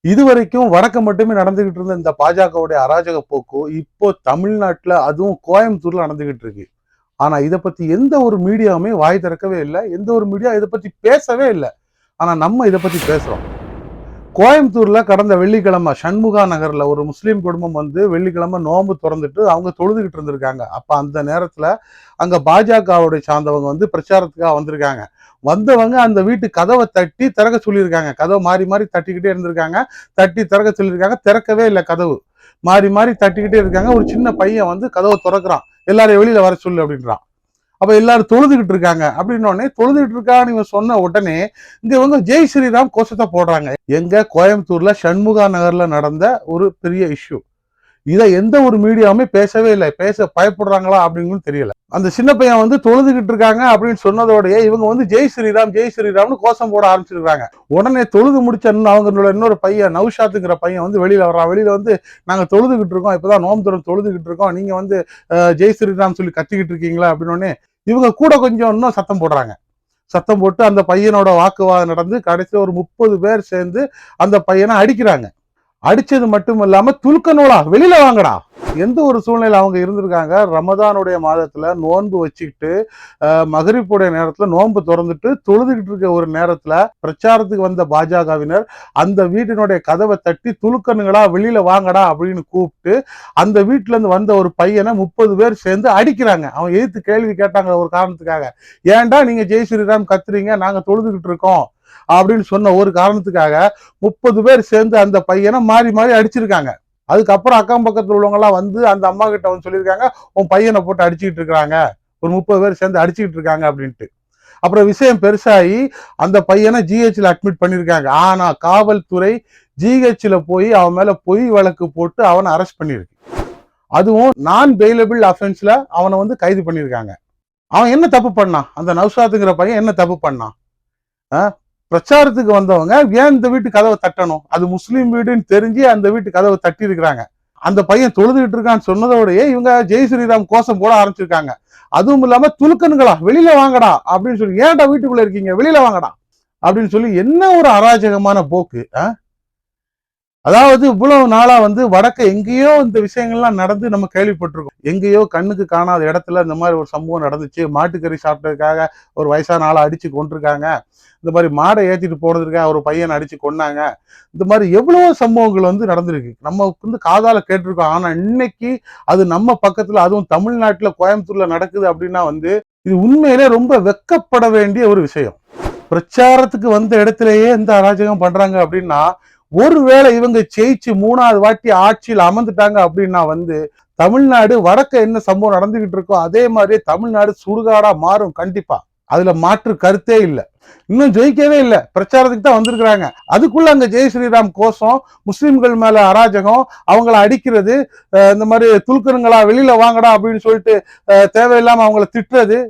இதுவரைக்கும் வடக்கு மட்டுமே நடந்துகிட்டு இருந்த இந்த பாஜகவுடைய அராஜக போக்கு இப்போ தமிழ்நாட்டுல அதுவும் கோயம்புத்தூர்ல நடந்துகிட்டு இருக்கு. ஆனா இதை பத்தி எந்த ஒரு மீடியாவுமே வாய் திறக்கவே இல்லை. எந்த ஒரு மீடியா இதை பத்தி பேசவே இல்லை. ஆனா நம்ம இதை பத்தி பேசுறோம். கோயம்புத்தூரில் கடந்த வெள்ளிக்கிழமை சண்முகா நகரில் ஒரு முஸ்லீம் குடும்பம் வந்து வெள்ளிக்கிழமை நோம்பு திறந்துட்டு அவங்க தொழுதுகிட்டு இருந்திருக்காங்க. அப்போ அந்த நேரத்தில் அங்கே பாஜகவுடைய சார்ந்தவங்க வந்து பிரச்சாரத்துக்காக வந்திருக்காங்க. வந்தவங்க அந்த வீட்டு கதவை தட்டி திறக்க சொல்லியிருக்காங்க. கதவை மாறி மாறி தட்டிக்கிட்டே இருந்திருக்காங்க. தட்டி திறக்க சொல்லியிருக்காங்க. திறக்கவே இல்லை கதவு. மாறி மாறி தட்டிக்கிட்டே இருக்காங்க. ஒரு சின்ன பையன் வந்து கதவை திறக்கிறான். எல்லாரையும் வெளியில் வர சொல்லு அப்படின்றான். அப்போ எல்லாரும் தொழுதுகிட்டு இருக்காங்க. அப்படின்னோடனே தொழுதுகிட்டு இருக்கான்னு இவன் சொன்ன உடனே இங்க வந்து ஜெய் ஸ்ரீராம் கோஷத்தை போடுறாங்க. எங்க கோயம்புத்தூர்ல சண்முகா நகர்ல நடந்த ஒரு பெரிய இஷ்யூ இதை எந்த ஒரு மீடியாவுமே பேசவே இல்லை. பேச பயப்படுறாங்களா அப்படின்னு தெரியல. அந்த சின்ன பையன் வந்து தொழுதுகிட்டு இருக்காங்க அப்படின்னு சொன்னதோடய இவங்க வந்து ஜெய் ஸ்ரீராம் ஜெய் ஸ்ரீராம்னு கோஷம் போட ஆரம்பிச்சிருக்காங்க. உடனே தொழுது முடிச்ச இன்னும் அவங்களோட இன்னொரு பையன் நௌஷாத்துங்கிற பையன் வந்து வெளியில வர்றான். வெளியில வந்து நாங்க தொழுதுகிட்டு இருக்கோம். இப்பதான் நோம்பு தரம் தொழுதுகிட்டு இருக்கோம். நீங்க வந்து ஜெய் ஸ்ரீராம் சொல்லி கத்திக்கிட்டு இருக்கீங்களா? அப்படின்னு இவங்க கூட கொஞ்சம் இன்னும் சத்தம் போடுறாங்க. சத்தம் போட்டு அந்த பையனோட வாக்குவாதம் நடந்து கடைசியில் ஒரு முப்பது பேர் சேர்ந்து அந்த பையனை அடிக்கிறாங்க. அடிச்சது மட்டும் இல்லாம துலுக்க நூலா வெளியில வாங்கடா. எந்த ஒரு சூழ்நிலை அவங்க இருந்திருக்காங்க? ரமதானுடைய மாதத்துல நோன்பு வச்சுக்கிட்டு மகரிப்புடைய நேரத்துல நோன்பு திறந்துட்டு தொழுதுகிட்டு இருக்க ஒரு நேரத்துல பிரச்சாரத்துக்கு வந்த பாஜகவினர் அந்த வீட்டினுடைய கதவை தட்டி துலுக்கணுங்களா வெளியில வாங்கடா அப்படின்னு கூப்பிட்டு அந்த வீட்டுல இருந்து வந்த ஒரு பையனை முப்பது பேர் சேர்ந்து அடிக்கிறாங்க. அவன் எதிர்த்து கேள்வி கேட்டாங்க ஒரு காரணத்துக்காக. ஏன்டா நீங்க ஜெய் ஸ்ரீராம் கத்துறீங்க? நாங்க தொழுதுகிட்டு இருக்கோம். அப்படின்னு சொன்ன ஒரு காரணத்துக்காக முப்பது பேர் சேர்ந்து அந்த பையனை மாறி மாறி அடிச்சிருக்காங்க. அதுக்கப்புறம் அக்கம் பக்கத்தில் உள்ளவங்கலாம் வந்து அந்த அம்மா கிட்ட வந்து சொல்லியிருக்காங்க உன் பையனை போட்டு அடிச்சுக்கிட்டு இருக்காங்க ஒரு முப்பது பேர் சேர்ந்து அடிச்சுக்கிட்டு இருக்காங்க அப்படின்ட்டு. அப்புறம் விஷயம் பெருசாகி அந்த பையனை ஜிஹெச்சில் அட்மிட் பண்ணியிருக்காங்க. ஆனால் காவல்துறை ஜிஹெச்சில் போய் அவன் மேலே பொய் வழக்கு போட்டு அவனை அரெஸ்ட் பண்ணியிருக்கு. அதுவும் நான் பெயிலபிள் அஃபென்ஸில் அவனை வந்து கைது பண்ணியிருக்காங்க. அவன் என்ன தப்பு பண்ணான்? அந்த நவ்சாத்துங்கிற பையன் என்ன தப்பு பண்ணான்? ஆ? பிரச்சாரத்துக்கு வந்தவங்க ஏன் இந்த வீட்டு கதவை தட்டணும்? அது முஸ்லீம் வீடுன்னு தெரிஞ்சு அந்த வீட்டு கதவை தட்டி இருக்கிறாங்க அந்த பையன் தொழுதுகிட்டு இருக்கான்னு சொன்னதோடய இவங்க ஜெய் ஸ்ரீராம் கோஷம் போட ஆரம்பிச்சிருக்காங்க. அதுவும் இல்லாம துலுக்கணுங்களா வெளியில வாங்கடா அப்படின்னு சொல்லி ஏன்டா வீட்டுக்குள்ள இருக்கீங்க? வெளியில வாங்கடா? அப்படின்னு சொல்லி என்ன ஒரு அராஜகமான போக்கு ஆஹ் அதாவது இவ்வளவு நாளா வந்து வடக்க எங்கேயோ இந்த விஷயங்கள்லாம் நடந்து நம்ம கேள்விப்பட்டிருக்கோம். எங்கேயோ கண்ணுக்கு காணாத இடத்துல இந்த மாதிரி ஒரு சம்பவம் நடந்துச்சு. மாட்டுக்கறி சாப்பிட்டதுக்காக ஒரு வயசான ஆளை அடிச்சு கொண்டிருக்காங்க இந்த மாதிரி மாடை ஏத்திட்டு போனதுக்காக ஒரு பையனை அடிச்சு கொண்டாங்க இந்த மாதிரி எவ்வளவோ சம்பவங்கள் வந்து நடந்திருக்கு. நம்ம வந்து காதால கேட்டிருக்கோம். ஆனா இன்னைக்கு அது நம்ம பக்கத்துல அதுவும் தமிழ்நாட்டுல கோயம்புத்தூர்ல நடக்குது அப்படின்னா வந்து இது உண்மையிலே ரொம்ப வெக்கப்பட வேண்டிய ஒரு விஷயம். பிரச்சாரத்துக்கு வந்த இடத்துலயே இந்த அராஜகம் பண்றாங்க அப்படின்னா ஒருவேளை இவங்க ஜெயிச்சு மூணாவது வாட்டி ஆட்சியில் அமர்ந்துட்டாங்க அப்படின்னா வந்து தமிழ்நாடு வடக்க என்ன சம்பவம் நடந்துகிட்டு இருக்கோ அதே மாதிரியே தமிழ்நாடு சுடுகாடா மாறும் கண்டிப்பா. அதுல மாற்று கருத்தே இல்லை. இன்னும் ஜெயிக்கவே இல்லை. பிரச்சாரத்துக்கு தான் வந்திருக்கிறாங்க. அதுக்குள்ள அங்க ஜெய் ஸ்ரீராம் கோஷம் முஸ்லிம்கள் மேல அராஜகம் அவங்கள அடிக்கிறது இந்த மாதிரி துல்கருங்களா வெளியில வாங்கடா அப்படின்னு சொல்லிட்டு தேவையில்லாம அவங்கள திட்டுறது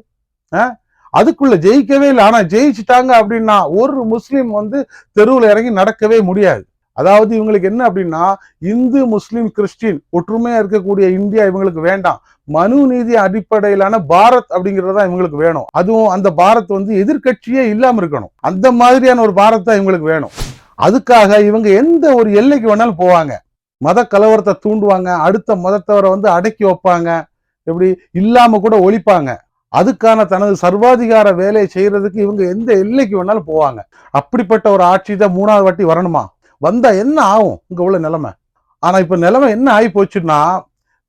அதுக்குள்ள ஜெயிக்கவே இல்லை. ஆனா ஜெயிச்சுட்டாங்க அப்படின்னா ஒரு முஸ்லீம் வந்து தெருவில் இறங்கி நடக்கவே முடியாது. அதாவது இவங்களுக்கு என்ன அப்படின்னா இந்து முஸ்லீம் கிறிஸ்டின் ஒற்றுமையா இருக்கக்கூடிய இந்தியா இவங்களுக்கு வேண்டாம். மனு நீதி அடிப்படையிலான பாரத் அப்படிங்கிறது தான் இவங்களுக்கு வேணும். அதுவும் அந்த பாரத் வந்து எதிர்க்கட்சியே இல்லாம இருக்கணும். அந்த மாதிரியான ஒரு பாரத் தான் இவங்களுக்கு வேணும். அதுக்காக இவங்க எந்த ஒரு எல்லைக்கு வேணாலும் போவாங்க. மத கலவரத்தை தூண்டுவாங்க. அடுத்த மதத்தவரை வந்து அடக்கி வைப்பாங்க. எப்படி? இல்லாம கூட ஒழிப்பாங்க. அதுக்கான தனது சர்வாதிகார வேலையை செய்யறதுக்கு இவங்க எந்த எல்லைக்கு வேணாலும் போவாங்க. அப்படிப்பட்ட ஒரு ஆட்சி தான் மூணாவது வாட்டி வரணுமா? வந்தால் என்ன ஆகும்? இங்கே உள்ள நிலைமை. ஆனால் இப்போ நிலைமை என்ன ஆகி போச்சுன்னா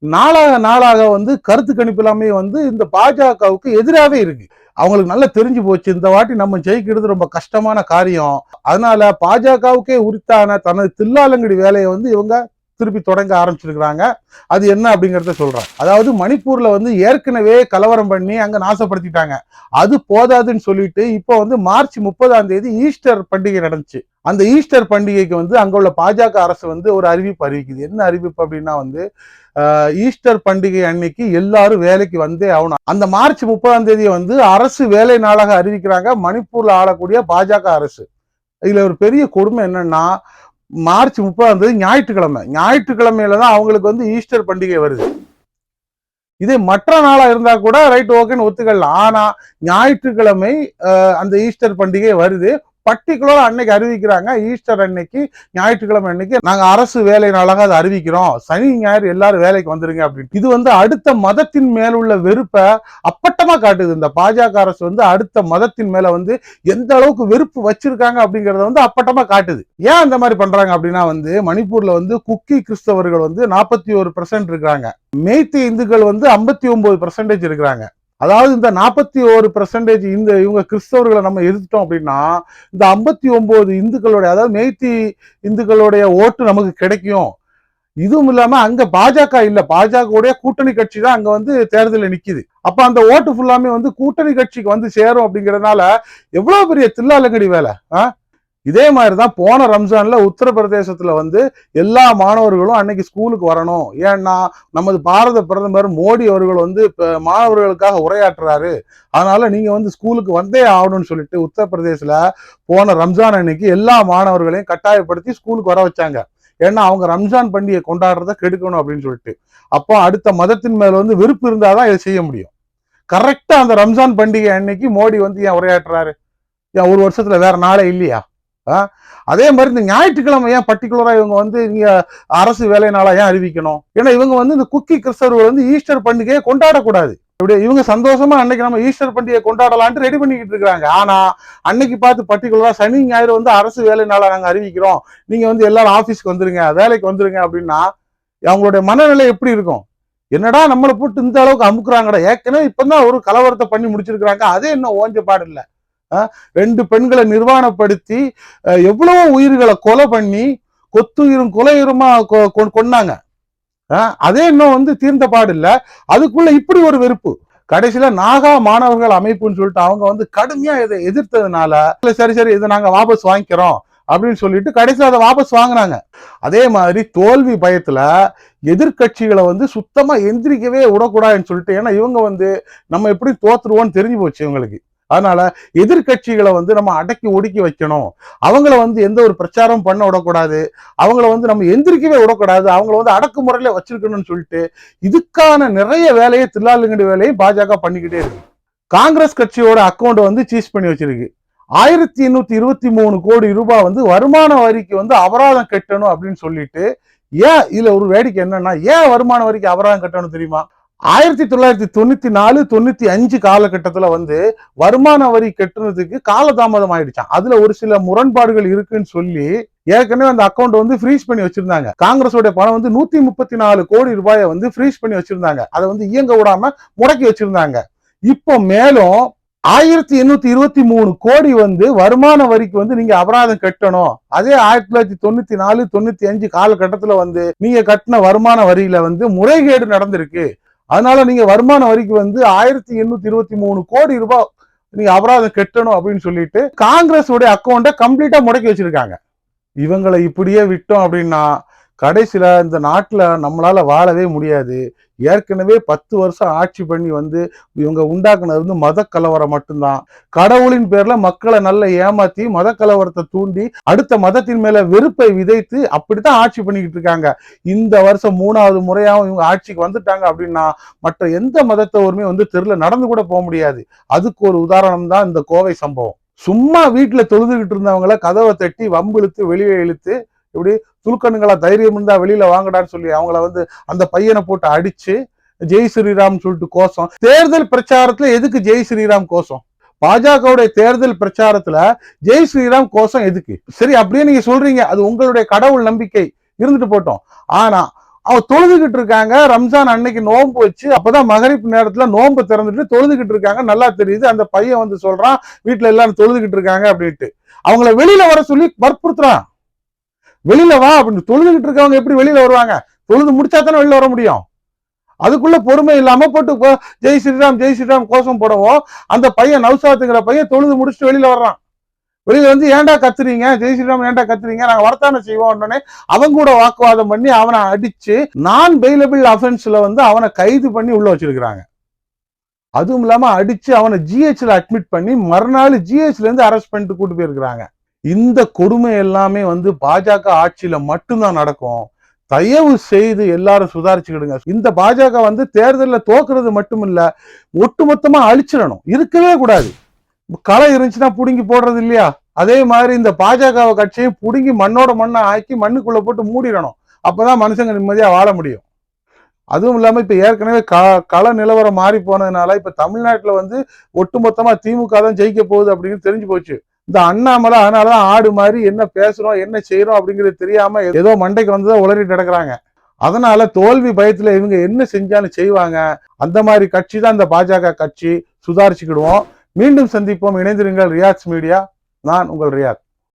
நாளாக நாளாக வந்து கருத்து கணிப்பு எல்லாமே வந்து இந்த பாஜகவுக்கு எதிராகவே இருக்கு. அவங்களுக்கு நல்லா தெரிஞ்சு போச்சு. இந்த வாட்டி நம்ம ஜெயிக்கிறது ரொம்ப கஷ்டமான காரியம். அதனால பாஜகவுக்கே உரித்தான தனது தில்லாலங்கடி வேலையை வந்து இவங்க திருப்பி தொடங்க ஆரம்பிச்சிருக்கிறாங்க. அது என்ன அப்படிங்கிறத சொல்றேன். அதாவது மணிப்பூர்ல வந்து ஏற்கனவே கலவரம் பண்ணி அங்க நாசப்படுத்திட்டாங்க. அது போதாதுன்னு சொல்லிட்டு இப்போ வந்து மார்ச் முப்பதாம் தேதி ஈஸ்டர் பண்டிகை நடந்துச்சு. அந்த ஈஸ்டர் பண்டிகைக்கு வந்து அங்கே உள்ள பாஜக அரசு வந்து ஒரு அறிவிப்பு அறிவிக்குது. என்ன அறிவிப்பு அப்படின்னா வந்து ஈஸ்டர் பண்டிகை அன்னைக்கு எல்லாரும் வேலைக்கு வந்தே ஆகணும். அந்த மார்ச் முப்பதாம் தேதியை வந்து அரசு வேலை நாளாக அறிவிக்கிறாங்க. மணிப்பூர்ல ஆளக்கூடிய பாஜக அரசு. இதுல ஒரு பெரிய கொடுமை என்னன்னா மார்ச் முப்பதாம் தேதி ஞாயிற்றுக்கிழமை. ஞாயிற்றுக்கிழமையில தான் அவங்களுக்கு வந்து ஈஸ்டர் பண்டிகை வருது. இதே மற்ற நாளா இருந்தா கூட ரைட் ஓகேன்னு ஒத்துக்கலாம் ஆனா ஞாயிற்றுக்கிழமை அந்த ஈஸ்டர் பண்டிகை வருது. பர்டிகுலராக அன்னைக்கு அறிவிக்கிறாங்க ஈஸ்டர் அன்னைக்கு ஞாயிற்றுக்கிழமை அன்னைக்கு நாங்கள் அரசு வேலை நாளாக அதை அறிவிக்கிறோம். சனி ஞாயிறு எல்லாரும் வேலைக்கு வந்துருங்க அப்படின்னு. இது வந்து அடுத்த மதத்தின் மேல் உள்ள வெறுப்பை அப்பட்டமாக காட்டுது. இந்த பாஜக அரசு வந்து அடுத்த மதத்தின் மேலே வந்து எந்த அளவுக்கு வெறுப்பு வச்சிருக்காங்க அப்படிங்கிறத வந்து அப்பட்டமாக காட்டுது. ஏன் அந்த மாதிரி பண்ணுறாங்க அப்படின்னா வந்து மணிப்பூரில் வந்து குக்கி கிறிஸ்தவர்கள் வந்து நாற்பத்தி ஒரு பர்சன்ட் இருக்கிறாங்க. மேய்த்தி இந்துக்கள் வந்து ஐம்பத்தி ஒன்பது பர்சன்டேஜ் இருக்கிறாங்க. அதாவது இந்த நாற்பத்தி ஒரு பெர்சன்டேஜ் இந்த இவங்க கிறிஸ்தவர்களை நம்ம எதிர்த்தோம் அப்படின்னா இந்த ஐம்பத்தி ஒன்பது இந்துக்களுடைய அதாவது மேய்த்தி இந்துக்களுடைய ஓட்டு நமக்கு கிடைக்கும். இதுவும் இல்லாம அங்க பாஜக இல்ல. பாஜகவுடைய கூட்டணி கட்சி தான் அங்க வந்து தேர்தலில் நிக்குது. அப்ப அந்த ஓட்டு ஃபுல்லாமே வந்து கூட்டணி கட்சிக்கு வந்து சேரும் அப்படிங்கறதுனால எவ்வளவு பெரிய தில்லாலங்கடி வேலை ஆ? இதே மாதிரி தான் போன ரம்ஜான்ல உத்தரப்பிரதேசத்துல வந்து எல்லா மாணவர்களும் அன்னைக்கு ஸ்கூலுக்கு வரணும். ஏன்னா நமது பாரத பிரதமர் மோடி அவர்கள் வந்து இப்போ மாணவர்களுக்காக உரையாற்றுறாரு. அதனால நீங்க வந்து ஸ்கூலுக்கு வந்தே ஆகணும்னு சொல்லிட்டு உத்தரப்பிரதேசல போன ரம்ஜான் அன்னைக்கு எல்லா மாணவர்களையும் கட்டாயப்படுத்தி ஸ்கூலுக்கு வர வச்சாங்க. ஏன்னா அவங்க ரம்ஜான் பண்டிகை கொண்டாடுறத கெடுக்கணும் அப்படின்னு சொல்லிட்டு. அப்போ அடுத்த மதத்தின் மேல வந்து வெறுப்பு இருந்தாதான் இதை செய்ய முடியும். கரெக்டா அந்த ரம்ஜான் பண்டிகை அன்னைக்கு மோடி வந்து ஏன் உரையாற்றுறாரு? ஏன் ஒரு வருஷத்துல வேற நாளே இல்லையா? அதே மாதிரி இந்த ஞாயிற்றுக்கிழமை ஏன் பர்டிகுலரா இவங்க வந்து நீங்க அரசு வேலை நாளா ஏன் அறிவிக்கணும்? ஏன்னா இவங்க வந்து இந்த குக்கி கிறிஸ்தவர்கள் வந்து ஈஸ்டர் பண்டிகையை கொண்டாடக்கூடாது. இப்படி இவங்க சந்தோஷமா அன்னைக்கு நம்ம ஈஸ்டர் பண்டிகை கொண்டாடலான்ட்டு ரெடி பண்ணிக்கிட்டு இருக்காங்க ஆனா அன்னைக்கு பார்த்து பர்டிகுலரா சனி ஞாயிறு வந்து அரசு வேலை நாளா நாங்க அறிவிக்கிறோம். நீங்க வந்து எல்லாரும் ஆபீஸ்க்கு வந்துருங்க வேலைக்கு வந்துருங்க அப்படின்னா அவங்களுடைய மனநிலை எப்படி இருக்கும்? என்னடா நம்மளை போட்டு இந்த அளவுக்கு அமுக்குறாங்கடா. ஏற்கனவே இப்பதான் ஒரு கலவரத்தை பண்ணி முடிச்சிருக்கிறாங்க. அதே இன்னும் ஓஞ்ச பாடு இல்லை. ரெண்டு பெண்களை நிர்வாணப்படுத்தி எவ்வளவோ உயிர்களை கொலை பண்ணி கொத்துயிரும் கொலையுருமா கொ- கொன்னாங்க. ஆ? அதே இன்னும் வந்து தீர்ந்த பாடு இல்லை. அதுக்குள்ள இப்படி ஒரு வெறுப்பு. கடைசியில நாகா மாணவர்கள் அமைப்புன்னு சொல்லிட்டு அவங்க வந்து கடுமையா இதை எதிர்த்ததுனால சரி சரி இதை நாங்க வாபஸ் வாங்கிக்கிறோம். அப்படின்னு சொல்லிட்டு கடைசியில் அதை வாபஸ் வாங்கினாங்க. அதே மாதிரி தோல்வி பயத்துல எதிர்க்கட்சிகளை வந்து சுத்தமா எந்திரிக்கவே விடக்கூடாதுன்னு சொல்லிட்டு ஏன்னா இவங்க வந்து நம்ம எப்படி தோத்துருவோம்னு தெரிஞ்சு போச்சு இவங்களுக்கு. அதனால எதிர்க்கட்சிகளை வந்து நம்ம அடக்கி ஒடுக்கி வைக்கணும். அவங்கள வந்து எந்த ஒரு பிரச்சாரம் பண்ண விடக்கூடாது. அவங்கள வந்து நம்ம எந்திரிக்கவே விடக்கூடாது. அவங்கள வந்து அடக்குமுறையில வச்சிருக்கணும்னு சொல்லிட்டு இதுக்கான நிறைய வேலையை தில்லாலுங்கடி வேலையை பாஜக பண்ணிக்கிட்டே இருக்கு. காங்கிரஸ் கட்சியோட அக்கௌண்ட் வந்து சீஸ் பண்ணி வச்சிருக்கு. ஆயிரத்தி எண்ணூத்தி இருபத்தி மூணு கோடி ரூபாய் வந்து வருமான வரிக்கு வந்து அபராதம் கட்டணும் அப்படின்னு சொல்லிட்டு ஏன் இதுல ஒரு வேடிக்கை என்னன்னா ஏன் வருமான வரிக்கு அபராதம் கட்டணும் தெரியுமா? ஆயிரத்தி தொள்ளாயிரத்தி தொண்ணூத்தி நாலு தொண்ணூத்தி அஞ்சு காலகட்டத்துல வந்து வருமான வரி கட்டுறதுக்கு காலதாமதம் ஆயிடுச்சான் அதுல ஒரு சில முரண்பாடுகள் இருக்குன்னு சொல்லி ஏற்கனவே அந்த அக்கௌண்ட் வந்து ஃப்ரீஸ் பண்ணி வச்சிருந்தாங்க. காங்கிரஸோட பணம் வந்து நூத்தி முப்பத்தி நாலு கோடி ரூபாயை வந்து ஃப்ரீஸ் பண்ணி வச்சிருந்தாங்க. அதை வந்து இயங்க விடாம முடக்கி வச்சிருந்தாங்க. இப்போ மேலும் ஆயிரத்தி எண்ணூத்தி இருபத்தி மூணு கோடி வந்து வருமான வரிக்கு வந்து நீங்க அபராதம் கட்டணும். அதே ஆயிரத்தி தொள்ளாயிரத்தி தொண்ணூத்தி நாலு தொண்ணூத்தி அஞ்சு காலகட்டத்துல வந்து நீங்க கட்டின வருமான வரியில வந்து முறைகேடு நடந்திருக்கு. அதனால நீங்க வருமான வரிக்கு வந்து ஆயிரத்தி எண்ணூத்தி இருபத்தி மூணு கோடி ரூபாய் நீங்க அபராதம் கட்டணும் அப்படின்னு சொல்லிட்டு காங்கிரஸ் உடைய அக்கௌண்ட்டை கம்ப்ளீட்டா முடக்கி வச்சிருக்காங்க. இவங்களை இப்படியே விட்டோம் அப்படின்னா கடைசியில் இந்த நாட்டில் நம்மளால் வாழவே முடியாது. ஏற்கனவே பத்து வருஷம் ஆட்சி பண்ணி வந்து இவங்க உண்டாக்குனது வந்து மத கலவரம் மட்டும்தான். கடவுளின் பேர்ல மக்களை நல்லா ஏமாத்தி மத கலவரத்தை தூண்டி அடுத்த மதத்தின் மேல வெறுப்பை விதைத்து அப்படித்தான் ஆட்சி பண்ணிக்கிட்டு இருக்காங்க. இந்த வருஷம் மூணாவது முறையாகவும் இவங்க ஆட்சிக்கு வந்துட்டாங்க அப்படின்னா மற்ற எந்த மதத்தவருமே வந்து தெருல நடந்து கூட போக முடியாது. அதுக்கு ஒரு உதாரணம் தான் இந்த கோவை சம்பவம். சும்மா வீட்டில் தொழுதுகிட்டு இருந்தவங்கள கதவை தட்டி வம்பு இழுத்து வெளியே இழுத்து இப்படி துலுக்கணுங்களா தைரியம் இருந்தா வெளியில வாங்கடான்னு சொல்லி அவங்கள வந்து அந்த பையனை போட்டு அடிச்சு ஜெய் ஸ்ரீராம் சொல்லிட்டு கோஷம். தேர்தல் பிரச்சாரத்துல எதுக்கு ஜெய் ஸ்ரீராம் கோஷம்? பாஜகவுடைய தேர்தல் பிரச்சாரத்துல ஜெய் ஸ்ரீராம் கோஷம் எதுக்கு? சரி அப்படியே நீங்க சொல்றீங்க. அது உங்களுடைய கடவுள் நம்பிக்கை. இருந்துட்டு போட்டோம். ஆனா அவ தொழுதுகிட்டு இருக்காங்க. ரம்ஜான் அன்னைக்கு நோன்பு வச்சு அப்பதான் மகரிப்பு நேரத்துல நோன்பு திறந்துட்டு தொழுதுகிட்டு இருக்காங்க. நல்லா தெரியுது. அந்த பையன் வந்து சொல்றான் வீட்டுல எல்லாரும் தொழுதுகிட்டு இருக்காங்க அப்படின்ட்டு. அவங்கள வெளியில வர சொல்லி வற்புறுத்துறான். வெளியில வா அப்படின்னு தொழுதுகிட்டு இருக்கவங்க எப்படி வெளியில வருவாங்க? தொழுது முடிச்சா தானே வெளியில வர முடியும். அதுக்குள்ள பொறுமை இல்லாம போட்டு ஜெய் ஸ்ரீராம் ஜெய் ஸ்ரீராம் கோஷம் போடவோ அந்த பையன் நவசாத்துங்கிற பையன் தொழுது முடிச்சுட்டு வெளியில வர்றான். வெளியில வந்து ஏன்டா கத்துறீங்க? ஜெய் ஸ்ரீராம் ஏன்டா கத்துறீங்க? நாங்க வரத்தானே செய்வோம் உடனே அவங்க கூட வாக்குவாதம் பண்ணி அவனை அடிச்சு நான் பெயிலபிள் அஃபென்ஸ்ல வந்து அவனை கைது பண்ணி உள்ள வச்சிருக்கிறாங்க. அதுவும் இல்லாம அடிச்சு அவனை ஜிஹெச்ல அட்மிட் பண்ணி மறுநாள் ஜிஹெச்ல இருந்து அரெஸ்ட் பண்ணிட்டு கூட்டு போயிருக்கிறாங்க. இந்த கொடுமை எல்லாமே வந்து பாஜக ஆட்சியில மட்டும்தான் நடக்கும். தயவு செய்து எல்லாரும் சுதாரிச்சுக்கிடுங்க. இந்த பாஜக வந்து தேர்தலில் தோக்குறது மட்டும் இல்ல ஒட்டுமொத்தமா அழிச்சிடணும். இருக்கவே கூடாது. களை இருந்துச்சுன்னா புடுங்கி போடுறது இல்லையா? அதே மாதிரி இந்த பாஜக கட்சியை புடுங்கி மண்ணோட மண்ணை ஆக்கி மண்ணுக்குள்ள போட்டு மூடிடணும். அப்பதான் மனுஷங்க நிம்மதியா வாழ முடியும். அதுவும் இல்லாம இப்ப ஏற்கனவே க கள நிலவரம் மாறி போனதுனால இப்ப தமிழ்நாட்டுல வந்து ஒட்டுமொத்தமா திமுக தான் ஜெயிக்க போகுது அப்படின்னு தெரிஞ்சு போச்சு. இந்த அண்ணாமலை அதனாலதான் ஆடு மாதிரி என்ன பேசுறோம் என்ன செய்யறோம் அப்படிங்கிறது தெரியாம ஏதோ மண்டைக்கு வந்ததை உளறிட்டு கிடக்குறாங்க அதனால தோல்வி பயத்துல இவங்க என்ன செஞ்சாலும் செய்வாங்க. அந்த மாதிரி கட்சி தான் இந்த பாஜக கட்சி. சுதாரிச்சுக்கிடுவோம். மீண்டும் சந்திப்போம். இணைந்திருங்கள் ரியாட்ஸ் மீடியா. நான் உங்கள் ரியாத்